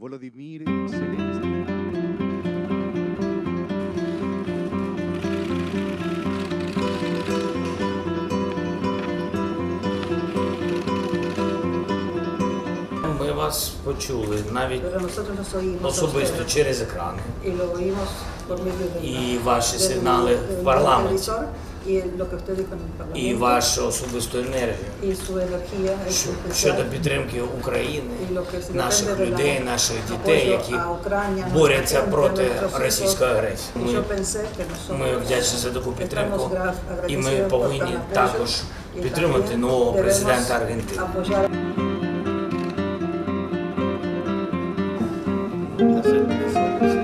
Volodymyr Zelensky. Ми вас почули навіть особисто через екрани. І ваші сигнали в парламенті, y lo que usted dijo en el і parlamento. вашу особисту енергію y su energía щодо підтримки України, Y lo que se наших depende de la людей, наших дітей, apoyo які a Ucrania, борються gente, проти nuestros hijos. російської агресії. Y yo Ми, pensé que nosotros ми вдячні за таку підтримку, estamos gra- і ми agradecidos por повинні tan apoyo, також y підтримати también нового debemos президента Аргентини. apoyar el